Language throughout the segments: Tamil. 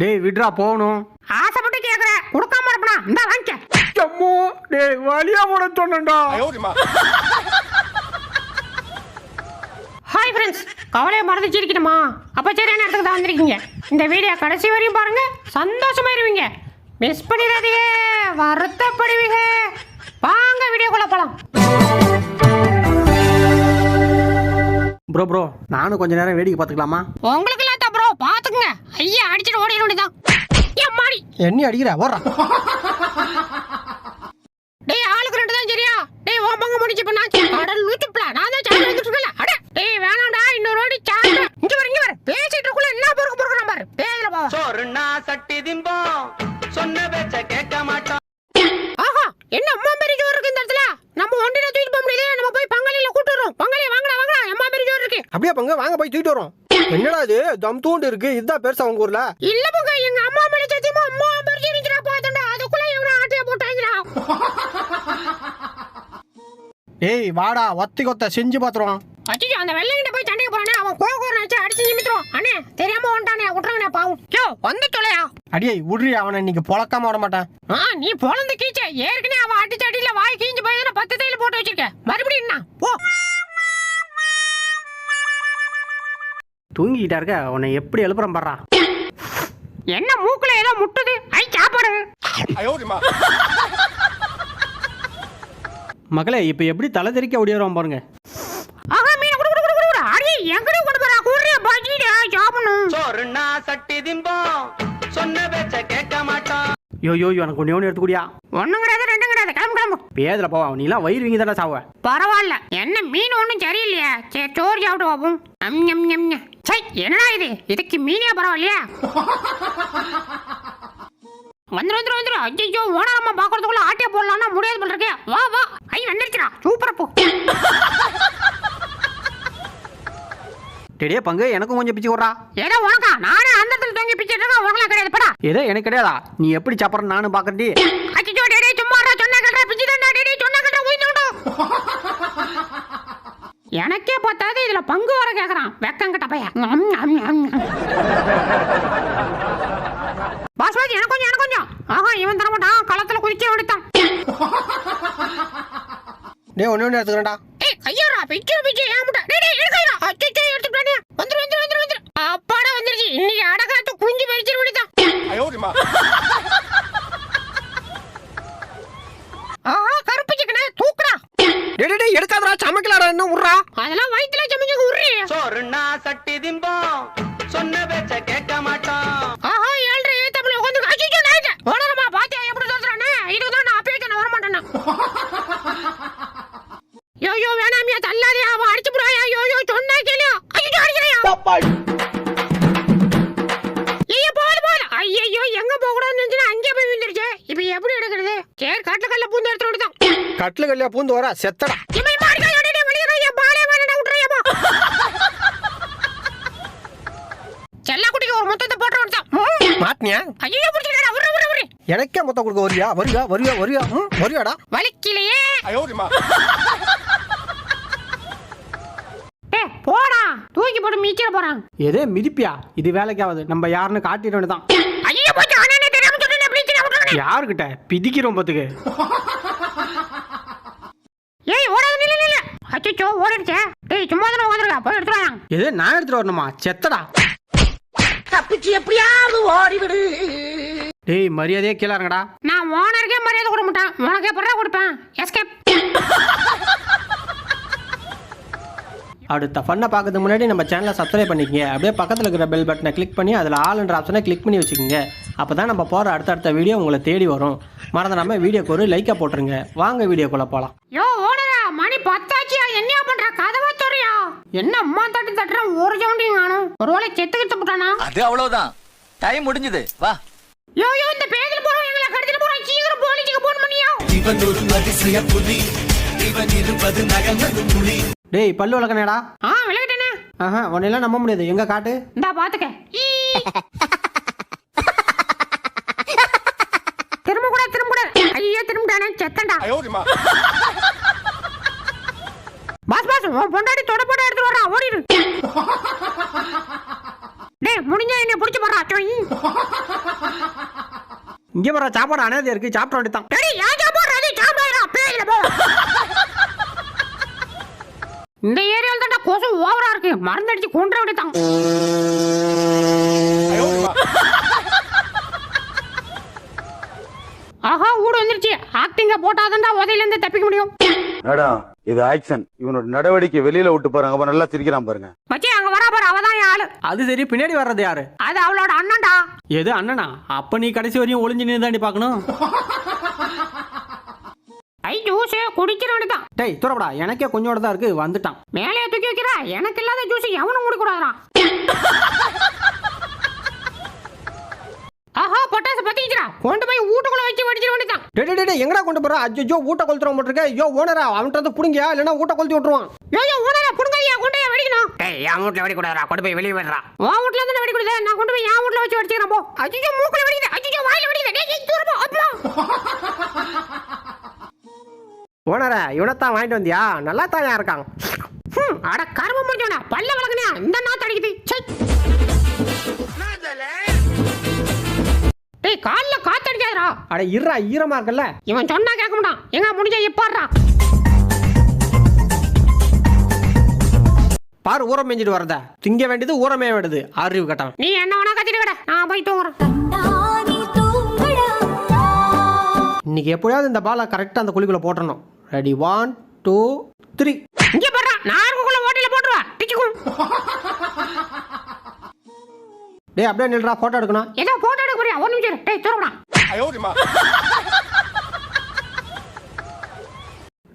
டேய் விட்றா போகணும். ஆசைப்பட்டு கேக்குற. கொடுக்காம இருப்பனா இந்த வாங்கிக்க. அம்மோ டேய் வழியா போட சொன்னேன்டா. ஹாய் ஃப்ரெண்ட்ஸ் கவலையை மறந்து சிரிக்கணுமா அப்போ சரியான இடத்துக்கு தான் வந்திருக்கீங்க? இந்த வீடியோ கடைசி வரையும் பாருங்க. சந்தோஷமா இருவீங்க மிஸ் பண்ணிடாதீங்க. வருத்தப்படுவீங்க. வாங்க வீடியோக்குள்ள போலாம். ப்ரோ ப்ரோ நானும் கொஞ்ச நேரம் வேடிக்கை பார்த்துக்கலாமா? உங்களுக்கு ஐயா அடிச்சிட்டு ஓடிட வேண்டியதான் ஏன் மாடி? என்ன அடிக்கிற ஓடுறா டேய் ஆளுக்கு ரெண்டு தான் சரியா? டேய் ஓ பங்கு முடிச்சு பண்ணா அட லூச்சுப்ல நான் தான் சாப்பிட்டு வந்துட்டு இருக்கல அட டேய் வேணாம்டா இன்னொரு வாட்டி சாப்பிட்டு இங்க வர இங்க வர பேசிட்டு இருக்குள்ள என்ன பொறுக்கு பொறுக்கு நம்பர் பேயில போவா சோறுனா சட்டி திம்போம். சொன்ன பேச்ச கேட்க மாட்டோம். ஆஹா என்ன அம்மா பெரிய ஜோர் இருக்கு இந்த இடத்துல? நம்ம ஒண்டில தூக்கிட்டு போக முடியல நம்ம போய் பங்காளியில கூட்டு வரோம் பங்காளி வாங்கடா வாங்கடா. அம்மா பெரிய ஜோர் இருக்கு. அப்படியே பங்க? வாங்க போய் தூக்கிட்டு வரோம் என்னடா இது? தம் தூண்டு இருக்கு. இதுதான் பெருசா உங்க ஊர்ல? இல்ல பங்க எங்க அம்மா மேல சத்தியமா அம்மா பெரிய நிக்கிறா பாத்தண்டா அதுக்குள்ள இவன ஆட்டிய போட்டாங்கடா டேய் வாடா ஒத்தி கொத்த செஞ்சு பாத்துருவோம். அச்சிச்சோ அந்த வெள்ளைங்கிட்ட போய் சண்டைக்கு போறானே அவன் கோகோர வச்சு அடிச்சு நிமித்துறோம் அண்ணே தெரியாம வந்துட்டானே விட்டுறானே பாவம். யோ வந்து சொல்லையா அடியே விட்றி அவனை இன்னைக்கு பொழக்காம விட மாட்டேன். ஆ நீ பொழந்து கீச்ச ஏற்கனவே தூங்கிக்கிட்டா இருக்க உன்னை எப்படி எழுப்புறேன் பாடுறா என்ன மூக்குல ஏதோ முட்டுது? ஐ சாப்பாடு. மகளே இப்போ எப்படி தலை தெறிக்க ஓடிடுவோம் பாருங்க. சொன்ன பேச்ச கேட்க மாட்டோம் யோ எனக்கு ஒன்று ஒன்று எடுத்துக்கூடியா? ஒண்ணும் கிடையாது ரெண்டும் கிடையாது கிளம்பு கிளம்பு. பேதில் போவா நீலாம் வயிறு வீங்கி தானே சாவ. பரவாயில்ல. என்ன மீன் ஒண்ணும் சரியில்லையா. சரி சோறு சாப்பிட்டு பார்ப்போம் அம் ஞம் ஞம். சை என்னடா இது? இதுக்கு மீனே பரவாயில்லையா. வந்துரு வந்துரு வந்துரு. ஐயோ ஓனரம்மா பாக்குறதுக்குள்ள ஆட்டிய போடலாம்னா முடியாது போல இருக்கே. வா வா. ஐ வந்துருச்சுடா. சூப்பரா போ. டேடியே பங்கு எனக்கும் கொஞ்சம் பிச்சு விட்றா ஏதோ உனக்கா? நானே அந்த இடத்துல தொங்கி பிச்சுட்டு இருக்கேன் உனக்கெல்லாம் கிடையாது படா. ஏதோ எனக்கு கிடையாதா? நீ எப்படி சாப்பிட்றன்னு நானும் பார்க்கறடி அச்சோ டேடே சும்மா சொன்னா கேட்டா பிச்சு தான்டா டேடே சொன்னா கேட்டா உயிர்ந்துடா எனக்கே பார்த்தாது இதுல பங்கு வர கேக்குறான். வெக்கம் கட்ட ஞம். பாஸ்வாஜி எனக்கு கொஞ்சம் எனக்கு கொஞ்சம். ஆஹா இவன் தர மாட்டான் களத்துல குதிக்க எடுத்தான் டே ஒன்று ஒன்று எடுத்துக்கிறேன்டா ஏய் கையாரா பிச்சு பிச்சு ஏன் முட்டா டேய் டேய் எடுக்கறா அச்சோ எடுத்துட்டானே வந்துரு வந்துரு வந்துரு வந்துரு அப்பாடா வந்துருச்சு இன்னைக்கு அடகாத்து குஞ்சு வெடிச்சிரு விடுதான் ஆஹா கருப்பு சிக்கனே தூக்குறா டே டே, டே எடுக்காதடா சமைக்கலாடா என்ன விட்றா அதெல்லாம் வயித்துல சமைச்சு உருறி சோறுனா சட்டி திம்போம் சொன்ன பேச்ச கேட்க மாட்டோம். ஆஹா ஏழ்ரை ஏத்தப்பல உட்காந்து அச்சிச்சோ நாயிட்ட ஓனரமா பாத்தியா எப்படி தோத்துறானே? இதுதான் நான் அப்பயே நான் வர மாட்டேனா யோ யோ வேணாமியா தள்ளாதே அவன் அடிச்சு புறாயா யோ யோ சொன்னா கேளியா ஐயோ அடிக்கிறையா? ஐயோ போல போல ஐயோ எங்க போக கூடாதுன்னு நினைச்சா அங்கே போய் விழுந்துருச்சு. இப்போ எப்படி எடுக்கிறது? சரி கட்டில கல்ல பூந்து எடுத்து விடுதான் கட்டில் கல்லியா பூந்து வர? செத்தடா இவன் மாடி கையோட வெளியே பாலே வேணா விட்டுறியாப்பா செல்லக்குட்டிக்கு ஒரு மொத்தத்தை போட்டு விடுத்தான் மாட்டினியா ஐயோ பிடிச்சிடா உரு உரு உரு எனக்கே மொத்தம் கொடுக்க வரியா? வரியா வரியா வரியா ம்? வரியாடா வலிக்கலையே. ஏ போடா. தூக்கி போட்டு மீச்சிட போறான் எதே மிதிப்பியா? இது வேலைக்கு ஆகுது நம்ம யாருன்னு காட்டிட வேண்டியதான் ஐயோ போச்சு. அண்ணனே தெரியாம சொல்றேன் அப்படி சின்ன விட்டுறேன் யாருக்கிட்ட? பிதிக்கிறோம் பத்துக்கு. ஏய் ஓடாத நில்ல நில்ல. அச்சோ ஓடிடுச்சே. டேய் சும்மா தானே உட்காந்துருக்கா? போய் எடுத்துறாங்க எது நான் எடுத்துட்டு வரணுமா? செத்தடா. தப்பிச்சு எப்படியாவது ஓடிவிடு. டேய் மரியாதையே கீழே இறங்கடா. நான் ஓனருக்கே மரியாதை கொடுக்க மாட்டேன். உனக்கு எப்படா கொடுப்பேன். எஸ்கேப் அடுத்த ஃபன்னை பார்க்கறதுக்கு முன்னாடி நம்ம சேனலை சப்ஸ்கிரைப் பண்ணிக்கங்க. அப்படியே பக்கத்தில் இருக்கிற பெல் பட்டனை கிளிக் பண்ணி அதில் ஆளுன்ற ஆப்ஷனை கிளிக் பண்ணி வச்சுக்கோங்க. அப்போ தான் நம்ம போகிற அடுத்தடுத்த வீடியோ உங்களை தேடி வரும். மறந்துடாம வீடியோக்கு ஒரு லைக்கை போட்டுருங்க. வாங்க வீடியோக்குள்ளே போகலாம் யோ ஓனரா மணி பத்தாச்சியா? என்னையா பண்ற? கதவை என்ன அம்மா தட்டு தட்டுறேன் ஒரு சவுண்டையும் காணும். ஒருவேளை செத்து கிட்டு போட்டானா? அது அவ்வளவுதான். டைம் முடிஞ்சது. வா. யோ யோ இந்த பேதில் போறோம் எங்களை கடத்திட்டு போறோம் சீக்கிரம் போலீஸுக்கு போன் பண்ணியா? இவன் ஒரு அதிசய புலி. இவன் இருப்பது நகர்ந்தது புலி. டேய் பல்லு வளர்க்கணேடா ஆ விளையாட்டனே ஆஹா உன்னையெல்லாம் நம்ப முடியாது. எங்கே காட்டு? இந்தா பாத்துக்க. திரும்ப கூட திரும்ப கூட. ஐயோ திரும்பிட்டானே செத்தண்டா பாஸ் பாஸ் உன் பொண்டாட்டி தொட போட எடுத்து வர்றான் ஓடிடு. டேய் முடிஞ்சா என்ன புடிச்சு போறா டோய் இங்கே வர சாப்பாடு அனாதையா இருக்கு சாப்பிட வேண்டியதான் டேய் யாஜா போறது சாம்பாரா? பேயில போ. இந்த ஏரியால தான் கொசு ஓவரா இருக்கு. மருந்தடிச்சு கொன்ற வேண்டியதான் ஆஹா ஊடு வந்துருச்சு. ஆக்டிங்க போட்டாதான்டா உதையில இருந்து தப்பிக்க முடியும். மேடம் இது ஆக்ஷன். இவனோட நடவடிக்கை வெளியில விட்டு பாருங்க அப்ப நல்லா சிரிக்கிறான் பாருங்க. மச்சி அங்க வரா பாரு அவதான் என் ஆளு. அது சரி பின்னாடி வர்றது யாரு? அது அவளோட அண்ணன்டா. எது அண்ணனா? அப்ப நீ கடைசி வரையும் ஒளிஞ்சு நின்று தாண்டி பார்க்கணும். ஐ ஜூஸ் குடிக்கிற வேண்டியதான் டேய் துறப்படா எனக்கே கொஞ்சோட தான் இருக்கு. வந்துட்டான். மேலே தூக்கி வைக்கிறா. எனக்கு இல்லாத ஜூஸ் எவனும் குடிக்கூடாதுடா ஆஹா பொட்டாசு பத்திக்கிறா கொண்டு போய் வீட்டுக்குள்ள வச்சு வடிச்சிட வேண்டியதான் டே டே, டே டே எங்கடா கொண்டு போற? அஜ்ஜோ ஊட்ட கொளுத்துறோம் போட்டிருக்க. ஐயோ ஓனரா அவன்கிட்ட வந்து புடிங்க இல்லைன்னா ஊட்ட கொளுத்தி விட்டுருவான். யோயோ உடனே புடுங்கையா கொண்டு போய் வெடிக்கணும். டேய் என் வீட்ல வெடி கூடாதா கொண்டு போய் வெளியே விடுறா உன் வீட்ல இருந்து வெடி கூடாது நான் கொண்டு போய் என் வீட்ல வச்சு வெடிச்சிக்கிறேன் போ. அஜிஜோ மூக்குல வெடிக்குது. அஜிஜோ வாயில வெடிக்குது. டேய் தூரமா அப்பா. ஓனரா இவனைத்தான் வாங்கிட்டு வந்தியா? நல்லா தாயா இருக்கான். ஹம், அட கரும முடிஞ்சவனா பல்ல விளக்குனியா? இந்த நாத்து அடிக்குது. டேய் கால்ல காத்து அடிக்காதடா அட இருடா ஈரமா இருக்கல்ல. இவன் சொன்னா கேட்க மாட்டான். எங்க முடிஞ்ச இப்பாடுறா பாரு ஊரம் மேஞ்சிட்டு வரத திங்க வேண்டியது ஊரமே வேண்டியது. அறிவு கட்டம். நீ என்ன வேணா கத்திட்டு கிட. நான் போய் தூங்குறேன். இன்னைக்கு எப்படியாவது இந்த பாலை கரெக்டாக அந்த குழிக்குள்ள போட்டுறணும். ரெடி ஒன் டூ த்ரீ இங்க போடுறா. நார்க்குள்ள ஓட்டில போட்டுருவா டிச்சுக்கும் டேய் அப்படியே நில்றா போட்டோ எடுக்கணும். ஏதோ போட்டோ எடுக்க போறியா? ஒரு நிமிஷம்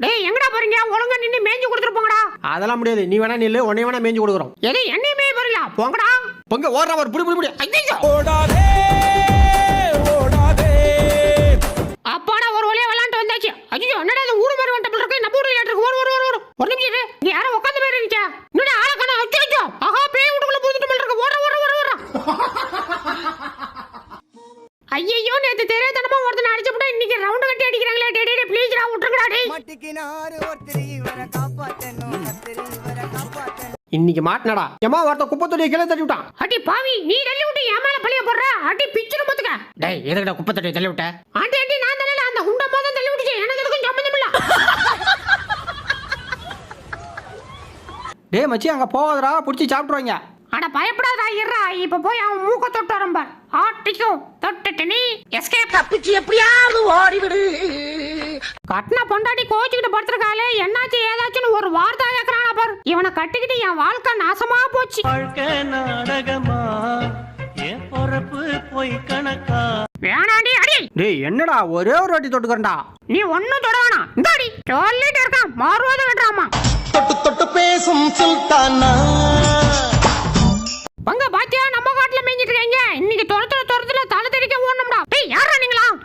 டேய் எங்கடா போறீங்க? ஒழுங்கா நின்னு மேய்ஞ்சு கொடுத்துட்டு போங்கடா. அதெல்லாம் முடியாது. நீ வேணா நில்லு உன்னை வேணா மேய்ஞ்சு கொடுக்குறோம். எது என்னையும் மேய போங்கடா. பொங்க ஓடுற ஒரு புடி புடி புடி. ஐயோ ஓடாதே ஓடாதே. அப்பாடா ஒரு வழியா விளையாண்டு வந்தாச்சு. ஐயோ என்னடா இது ஊரு மாதிரி வந்துட்டு இருக்கு? நம்ம ஊர்ல இருக்கு. ஒரு ஒரு ஒரு ஒரு நிமிஷம் யாரும் உட்காந்து மாதிரி இருந்துச்சா என்னடா ஆள காணோம் அச்சோ அச்சோ ஆஹா பேய் வீட்டுக்குள்ள பூந்துட்டு போல இருக்கு ஓட ஓட ஓட ஓட ஐயோ நேத்து தெரியாதனமா ஒருத்தனை அடிச்சுப்புட்டா இன்னைக்கு ரவுண்ட் கட்டி அடிக்கிறாங்களே டேய் டேய் ப்ளீஸ்டா விட்டுருங்கடா டேய் மாட்டிக்கினாரு ஒருத்தர் இவரை காப்பாத்தணும் கத்தர் இவரை காப்பாத்தணும் இன்னைக்கு மாட்டினடா. ஏமா ஒருத்த குப்பை தொட்டியை கீழே தட்டி விட்டான். அடி பாவி நீ தள்ளி விட்டு என் மேல பழிய போடுற? அடி பிச்சுன்னு பாத்துக்க டேய் எதுக்குடா குப்பை தொட்டியை தள்ளி விட்ட? ஆண்டி ஆண்டி நான் தள்ளல. அந்த உண்டமா தான் தள்ளி விட்டுச்சு. எனக்கு எதுக்கும் சம்மந்தம் இல்ல. டேய் மச்சி அங்க போகாதடா. பிடிச்சி சாப்பிட்ருவாங்க அட பயப்படாதா இருடா இப்ப போய் அவன் மூக்க தொட்டு வரம்ப ஆட்டிக்கும் தொட்டுட்டு நீ எஸ்கேப் தப்பிச்சு எப்படியாவது ஓடிவிடு. கட்டின பொண்டாட்டி கோச்சுக்கிட்டு படுத்திருக்காளே என்னாச்சு ஏதாச்சுன்னு ஒரு வார்த்தை கேட்கறானா பாரு. இவனை கட்டிக்கிட்டு என் வாழ்க்கை நாசமா போச்சு. வாழ்க்கை நாடகமா? என் பொறப்பு போய் கணக்கா? வேணாண்டி அடி. டேய் என்னடா ஒரே ஒரு வாட்டி தொட்டுக்கிறேன்டா. நீ ஒன்னும் தொட வேணாம். இந்தாடி சொல்லிட்டு இருக்கான். மாறுவாத விடுறாமா தொட்டு தொட்டு பேசும் சுல்தானா?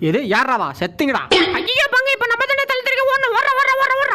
எது யாராவா செத்துங்கடா. ஐயோ பங்க இப்ப நம்ம தானே தலை தெறிக்க ஓடணும் வர வர வர வர